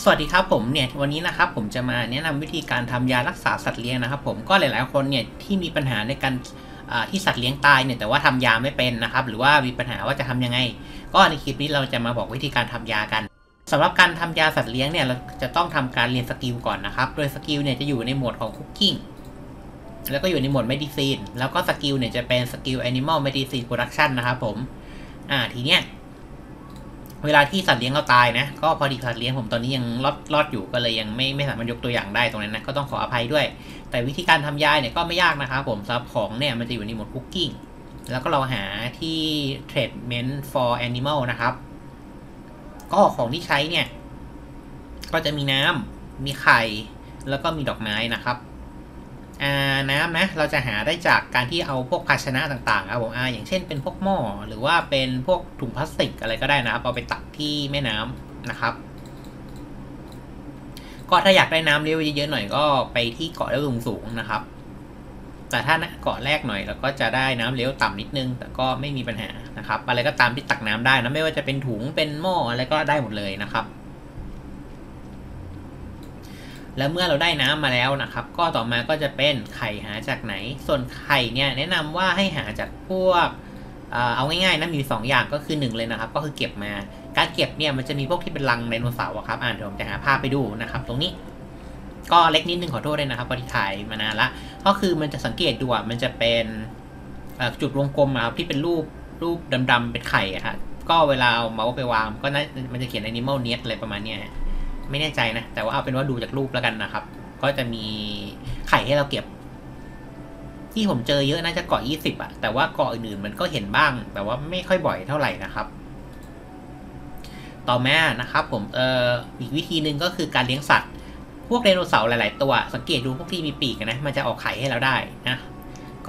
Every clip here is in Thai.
สวัสดีครับผมเนี่ยวันนี้นะครับผมจะมาแนะนำวิธีการทำยารักษาสัตว์เลี้ยงนะครับ ผมก็หลาย ๆ คนเนี่ยที่มีปัญหาในการที่สัตว์เลี้ยงตายเนี่ยแต่ว่าทำยาไม่เป็นนะครับ หรือว่ามีปัญหาว่าจะทำยังไง ก็ในคลิปนี้เราจะมาบอกวิธีการทำยากันสำหรับการทำยาสัตว์เลี้ยงเนี่ยเราจะต้องทำการเรียนสกิลก่อนนะครับ โดยสกิลเนี่ยจะอยู่ในหมวดของคุกกิ้งแล้วก็อยู่ในหมวดเมดิซีนแล้วก็สกิลเนี่ยจะเป็นสกิลแอนิมอลเมดิซีนโปรดักชันนะครับผมอ่าทีเนี้ย เวลาที่สัตว์เลี้ยงเราตายนะ ก็พอดีสัตว์เลี้ยงผมตอนนี้ยังรอดรอดอยู่ก็เลยยังไม่ไม่สามารถยกตัวอย่างได้ตรงนั้นนะก็ต้องขออภัยด้วย แต่วิธีการทำยาเนี่ยก็ไม่ยากนะครับผมสำหรับของเนี่ยมันจะอยู่ในหมวดคุกกิ้งแล้วก็เราหาที่ treatment for animal นะครับ ก็ของที่ใช้เนี่ย ก็จะมีน้ำมีไข่ แล้วก็มีดอกไม้นะครับ น้ำนะเราจะหาได้จากการที่เอาพวกภาชนะต่างๆครับผมอ่าอย่างเช่นเป็นพวกหม้อหรือว่าเป็นพวกถุงพลาสติกอะไรก็ได้นะครับเอาไปตักที่แม่น้ำนะครับก็ถ้าอยากได้น้ำเลี้ยวเยอะๆหน่อยก็ไปที่เกาะเลี้ยวสูงๆนะครับ แต่ถ้าเกาะแรกหน่อยเราก็จะได้น้ำเลี้ยวต่ำนิดนึง แต่ก็ไม่มีปัญหานะครับ อะไรก็ตามที่ตักน้ำได้นะไม่ว่าจะเป็นถุงเป็นหม้ออะไรก็ได้หมดเลยนะครับ แล้วเมื่อเราได้น้ำมาแล้วนะครับ ก็ต่อมาก็จะเป็นไข่หาจากไหน ส่วนไข่เนี่ยแนะนำว่าให้หาจากพวกเอาง่ายๆนะมี2อย่างก็คือ 1 เลยนะครับ ก็คือเก็บมา การเก็บเนี่ยมันจะมีพวกที่เป็นรังไดโนเสาร์ครับอ่านเดี๋ยวผมจะหาภาพไปดูนะครับ ตรงนี้ ก็เล็กนิดนึงขอโทษด้วยนะครับพอที่ถ่ายมานานละก็คือมันจะสังเกตดูอะมันจะเป็นจุดวงกลมครับที่เป็นรูปรูปดำๆเป็นไข่ครับก็เวลาเอาเมาส์ไปวางก็มันจะเขียน animal nest อะไรประมาณนี้ ไม่แน่ใจนะ แต่ว่าเอาเป็นว่าดูจากรูปแล้วกันนะครับ ก็จะมีไข่ให้เราเก็บ ที่ผมเจอเยอะน่าจะเกาะยี่สิบอะแต่ว่าเกาะอื่นๆมันก็เห็นบ้าง แต่ว่าไม่ค่อยบ่อยเท่าไหร่นะครับ ต่อมานะครับผมเอ่ออีกวิธีหนึ่งก็คือการเลี้ยงสัตว์ พวกไดโนเสาร์หลาย ๆ ตัว สังเกตดูพวกที่มีปีกนะมันจะออกไข่ให้เราได้นะ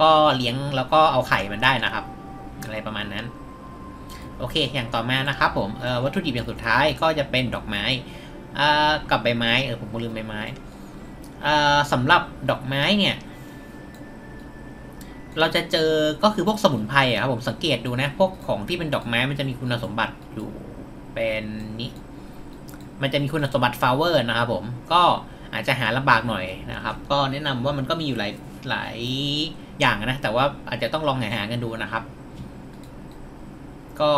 ก็เลี้ยงแล้วก็เอาไข่มันได้นะครับ อะไรประมาณนั้น โอเค อย่างต่อมานะครับผมเออวัตถุดิบอย่างสุดท้ายก็จะเป็นดอกไม้ กับใบไม้เออผมลืมใบไม้สำหรับดอกไม้เนี่ย เราจะเจอก็คือพวกสมุนไพรอะครับผมสังเกตดูนะ พวกของที่เป็นดอกไม้มันจะมีคุณสมบัติอยู่เป็นนี้มันจะมีคุณสมบัติฟลาเวอร์นะครับผมก็อาจจะหาลำบากหน่อยนะครับ ก็แนะนำว่ามันก็มีอยู่หลายหลายอย่างนะ แต่ว่าอาจจะต้องลองหาหากันดูนะครับ ก็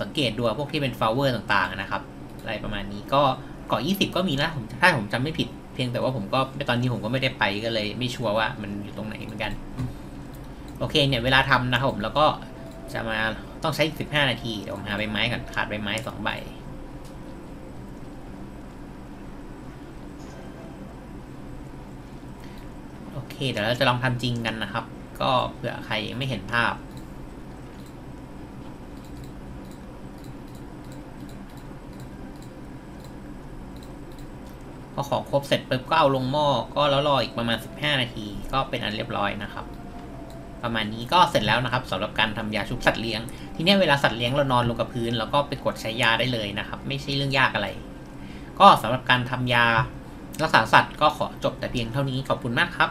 สังเกตดูพวกที่เป็นฟลาเวอร์ต่างๆนะครับ อะไรประมาณนี้ก็ เกาะยี่สิบก็มีนะผมถ้าผมจำไม่ผิดเพียงแต่ว่าผมก็ตอนนี้ผมก็ไม่ได้ไปก็เลย ไม่ชัวร์ว่ามันอยู่ตรงไหนเหมือนกัน โอเคเนี่ยเวลาทำนะครับผมแล้วก็จะมาต้องใช้สิบห้านาทีเดี๋ยวผมหาใบไม้ก่อนขาดใบไม้สองใบโอเคเดี๋ยวเราจะลองทำจริงกันนะครับ ก็เผื่อใครไม่เห็นภาพ พอของครบเสร็จปุ๊บก็เอาลงหม้อก็แล้วรออีกประมาณ 15 นาที ก็เป็นอันเรียบร้อยนะครับ ประมาณนี้ก็เสร็จแล้วนะครับสำหรับการทำยาชุบสัตว์เลี้ยง ทีนี้เวลาสัตว์เลี้ยงเรานอนลงกับพื้นแล้วก็ไปกดใช้ยาได้เลยนะครับ ไม่ใช่เรื่องยากอะไร ก็สำหรับการทำยารักษาสัตว์ก็ขอจบแต่เพียงเท่านี้ขอบคุณมากครับ